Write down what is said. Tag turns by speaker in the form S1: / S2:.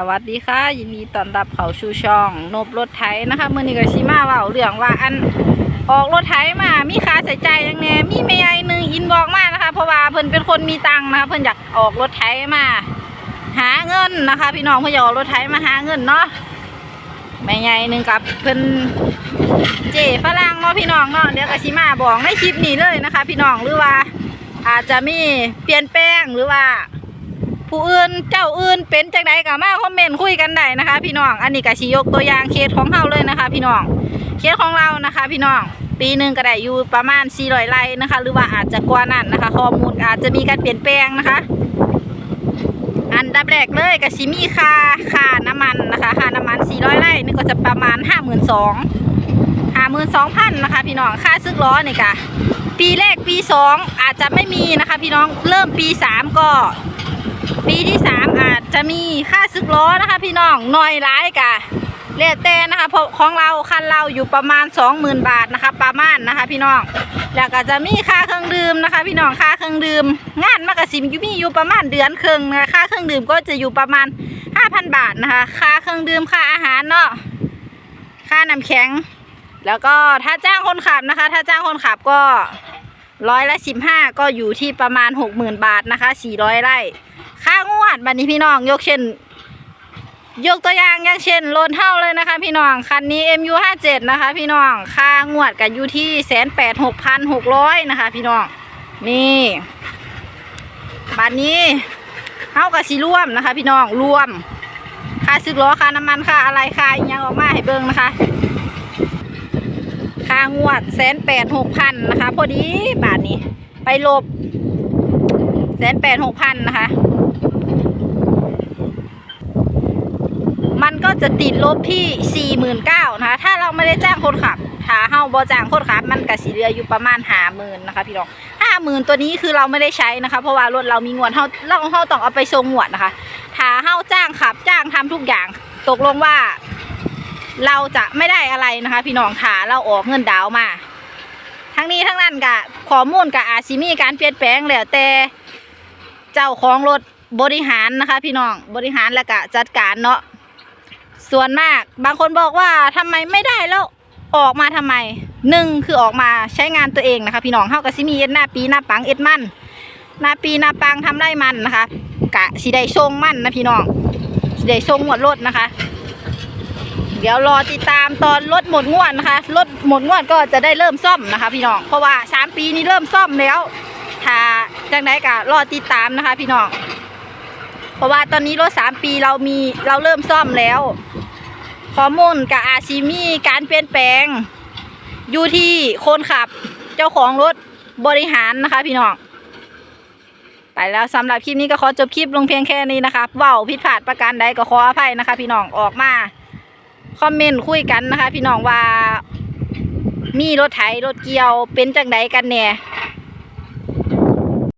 S1: สวัสดีค่ะ ยินดีต้อนรับเขาชูช่องนบรถไถนะคะมื่อนี้ก็ชิมาเว่าเรื่องว่าอันออกรถไถมามีค่าใส่ใจยังแน่มีแม่ยายหนึ่งอินบอกมากนะคะ เพราะว่าเพิ่นเป็นคนมีตังค์นะคะเพิ่นอยากออกรถไถมา หาเงินนะคะ พี่น้องเพิ่นอยากออกรถไถมาหาเงินเนาะแม่ยายหนึ่งกับเพิ่นเจฝรั่งเนาะพี่น้องเนาะเดี๋ยวก็ชิมาบอกในคลิปนี้เลยนะคะ พี่น้องหรือว่าอาจจะมีเปลี่ยนแปลงหรือว่า ผู้อื่นเจ้าอื่นเป็นจังใดก็มาคอมเมนต์คุยกันได้นะคะ พี่น้องอันนี้ก็สิยกตัวอย่างเคสของเราเลยนะคะ พี่น้องเคสของเรานะคะ พี่น้องปีหนึ่งก็ได้อยู่ประมาณ 400ไร่นะคะ หรือว่าอาจจะกว่านั้นนะคะ ข้อมูลอาจจะมีการเปลี่ยนแปลงนะคะ อันดับแรกเลยก็สิมีค่าค่าน้ำมันนะคะค่าน้ำมัน 400ไร่นี่ก็จะประมาณ 52,000 52,000นะคะพี่น้องค่าซึกล้อนี่ค่ะปีแรกปี 2 อาจจะไม่มีนะคะ พี่น้องเริ่มปี 3 ก็ ปีที่สามอาจจะมีค่าซึกล้อนะคะ พี่น้องหน่อยร้ายกะเรียแต่นะคะเพราะของเราคันเราอยู่ประมาณ 20,000 บาทนะคะ ประมาณนะคะ พี่น้องแล้วก็จะมีค่าเครื่องดื่มนะคะ พี่น้องค่าเครื่องดื่ม งานมากะสิมอยู่มีอยู่ประมาณเดือนครึ่งนะคะค่าเครื่องดื่มก็จะอยู่ประมาณ 5,000 บาทนะคะ ค่าเครื่องดื่มค่าอาหารเนาะค่าน้ำแข็ง แล้วก็ถ้าจ้างคนขับนะคะ ถ้าจ้างคนขับก็ร้อยละสิบห้าก็อยู่ที่ประมาณ60,000บาทนะคะ400ไร่ ค่างวดบัดนี้พี่น้องยกเช่น ยกตัวอย่างอย่างเช่นรถเท่าเลยนะคะ พี่น้องคันนี้ MU 5 7นะคะ พี่น้องค่างวดกันอยู่ที่แสนแปดหกพันหกร้อยนะคะ พี่น้องนี่บัดนี้เท่ากับสีร่วมนะคะ พี่น้องรวมค่าซื้อล้อค่าน้ำมันค่าอะไรค่าอหยังออกมาให้เบิ่งนะคะค่างวดแสนแปดหกพันนะคะ พอดีบาทนี้ ไปลบแสนแปดหกพันนะคะ มัน ก็จะติดลบที่สี่หมื่นเก้านะคะ ถ้าเราไม่ได้จ้างคนขับถ้าเฮาบอจ้างคนขับ มันก็สีเรืออยู่ประมาณห้าหมื่นนะคะพี่น้องห้าหมื่นตัวนี้คือเราไม่ได้ใช้นะคะ เพราะว่ารถเรามีงวดเฮาเราเฮาต้องเอาไปทรงงวดนะคะถ้าเฮาจ้างขับจ้างทำทุกอย่างตกลงว่า เราจะไม่ได้อะไรนะคะ พี่น้องถ้าเราออกเงินดาวมาทั้งนี้ทั้งนั้นกะข้อมูลกับอาจสิมีการเปลี่ยนแปลงแล้วแต่เจ้าของรถบริหารนะคะ พี่น้องบริหารแล้วก็จัดการเนาะ ส่วนมาก บางคนบอกว่าทำไมไม่ได้แล้วออกมาทำไมหนึ่งคือออกมาใช้งานตัวเองนะคะ พี่น้องเฮากับซิมีเอ็ดหน้าปีหน้าปังเอ็ดมันหน้าปีหน้าปังทำได้มันนะคะ กะสิได้ทรงมันนะพี่น้องสิได้ทรงหมดรถนะคะ เดี๋ยวรอติดตามตอนรถหมดงวดนะคะรถหมดงวดก็จะได้เริ่มซ่อมนะคะ พี่น้องเพราะว่าสามปีนี้เริ่มซ่อมแล้วถ้าจังไดก็รอติดตามนะคะ พี่น้อง เพราะว่าตอนนี้รถสามปีเรามีเราเริ่มซ่อมแล้วข้อมูลกับอาชีมีการเปลี่ยนแปลง อยู่ที่คนขับเจ้าของรถบริหารนะคะพี่น้องไปแล้วสำหรับคลิปนี้ก็ขอจบคลิปลงเพียงแค่นี้นะคะเว้าผิดพลาดประการใดก็ขออภัยนะคะ พี่น้องออกมาคอมเมนต์คุยกันนะคะ พี่น้องว่ามีรถไถรถเกี่ยวเป็นจังใดกันแน่